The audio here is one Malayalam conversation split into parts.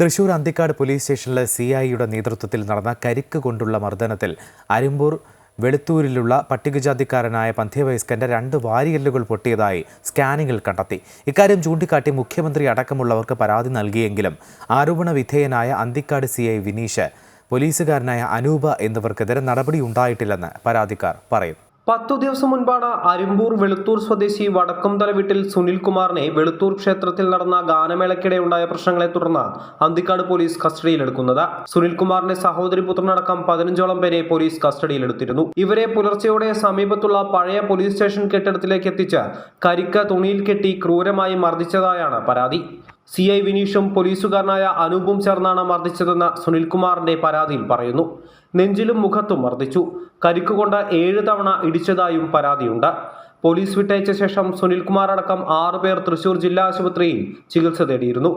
തൃശൂർ അന്തിക്കാട് പോലീസ് സ്റ്റേഷനിലെ സി ഐയുടെ നേതൃത്വത്തിൽ നടന്ന കരിക്ക് കൊണ്ടുള്ള മർദ്ദനത്തിൽ അരിമ്പൂർ വെളുത്തൂരിലുള്ള പട്ടികജാതിക്കാരനായ പന്ഥ്യവയസ്കന്റെ രണ്ട് വാരിയെല്ലുകൾ പൊട്ടിയതായി സ്കാനിങ്ങിൽ കണ്ടെത്തി. ഇക്കാര്യം ചൂണ്ടിക്കാട്ടി മുഖ്യമന്ത്രി അടക്കമുള്ളവർക്ക് പരാതി നൽകിയെങ്കിലും ആരോപണ വിധേയനായ അന്തിക്കാട് സി ഐ വിനീഷ് പോലീസുകാരനായ അനൂപ എന്നിവർക്കെതിരെ നടപടി ഉണ്ടായിട്ടില്ലെന്ന് പരാതിക്കാർ പറയുന്നു. പത്തു ദിവസം മുൻപാണ് അരിമ്പൂർ വെളുത്തൂർ സ്വദേശി വടക്കുംതല വീട്ടിൽ സുനിൽകുമാറിനെ വെളുത്തൂർ ക്ഷേത്രത്തിൽ നടന്ന ഗാനമേളയ്ക്കിടെ ഉണ്ടായ പ്രശ്നങ്ങളെ തുടർന്ന് അന്തിക്കാട് പോലീസ് കസ്റ്റഡിയിലെടുക്കുന്നത്. സുനിൽകുമാറിന്റെ സഹോദരി പുത്രനടക്കം പതിനഞ്ചോളം പേരെ പോലീസ് കസ്റ്റഡിയിലെടുത്തിരുന്നു. ഇവരെ പുലർച്ചെയോടെ സമീപത്തുള്ള പഴയ പോലീസ് സ്റ്റേഷൻ കെട്ടിടത്തിലേക്ക് എത്തിച്ച് കരിക്ക തുണിയിൽ കെട്ടി ക്രൂരമായി മർദ്ദിച്ചതായാണ് പരാതി. സി ഐ വിനീഷും പോലീസുകാരനായ അനൂപും ചേർന്നാണ് മർദ്ദിച്ചതെന്ന് സുനിൽകുമാറിന്റെ പരാതിയിൽ പറയുന്നു. നെഞ്ചിലും മുഖത്തും മർദ്ദിച്ചു. കരിക്കുകൊണ്ട് ഏഴ് തവണ ഇടിച്ചതായും പരാതിയുണ്ട്. പോലീസ് വിട്ടയച്ച ശേഷം സുനിൽകുമാർ അടക്കം ആറുപേർ തൃശൂർ ജില്ലാ ആശുപത്രിയിൽ ചികിത്സ തേടിയിരുന്നു.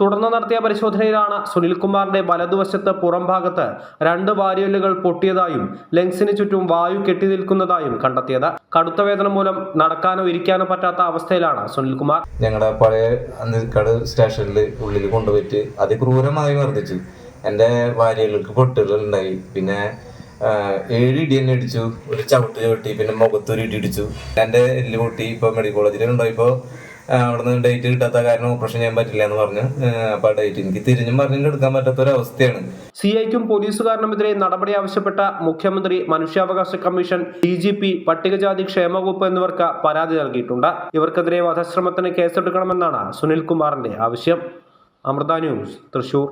തുടർന്ന് നടത്തിയ പരിശോധനയിലാണ് സുനിൽകുമാറിന്റെ വലതുവശത്ത് പുറം ഭാഗത്ത് രണ്ട് വാരിയലുകൾ പൊട്ടിയതായും ലങ്സിന് ചുറ്റും വായു കെട്ടി നിൽക്കുന്നതായും കണ്ടെത്തിയത്. കടുത്ത വേദന മൂലം നടക്കാനോ ഇരിക്കാനോ പറ്റാത്ത അവസ്ഥയിലാണ് സുനിൽകുമാർ. ഞങ്ങളുടെ പഴയ അന്തിക്കാട് സ്റ്റേഷനിൽ ഉള്ളിൽ കൊണ്ടുപോയിട്ട് അതിക്രൂരമായി മർദ്ദിച്ചു. എന്റെ ഭാര്യകൾക്ക് പൊട്ടുകളുണ്ടായി പിന്നെ ഏഴ് ഇടി തന്നെ ഇടിച്ചു. ഒരു ചവിട്ട് ചവിട്ടി പിന്നെ മുഖത്തൊരു ഇടി ഇടിച്ചു. എന്റെ എല്ല് പൊട്ടി. ഇപ്പോൾ മെഡിക്കൽ കോളേജിൽ ഉണ്ടായിപ്പോൾ അവിടുന്ന് ഡേറ്റ് കിട്ടാത്ത കാരണം ഓപ്പറേഷൻ ചെയ്യാൻ പറ്റില്ല എന്ന് പറഞ്ഞു അപ്പോൾ ഡേറ്റ് എനിക്ക് തിരിഞ്ഞും പറഞ്ഞിട്ട് എടുക്കാൻ പറ്റാത്ത ഒരു അവസ്ഥയാണ് സി ഐക്കും പോലീസുകാരനുമെതിരെ നടപടി ആവശ്യപ്പെട്ട മുഖ്യമന്ത്രി മനുഷ്യാവകാശ കമ്മീഷൻ ഡി ജി പി പട്ടികജാതി ക്ഷേമ വകുപ്പ് എന്നിവർക്ക് പരാതി നൽകിയിട്ടുണ്ട്. ഇവർക്കെതിരെ വധശ്രമത്തിന് കേസെടുക്കണമെന്നാണ് സുനിൽകുമാറിന്റെ ആവശ്യം. അമൃത ന്യൂസ് തൃശൂർ.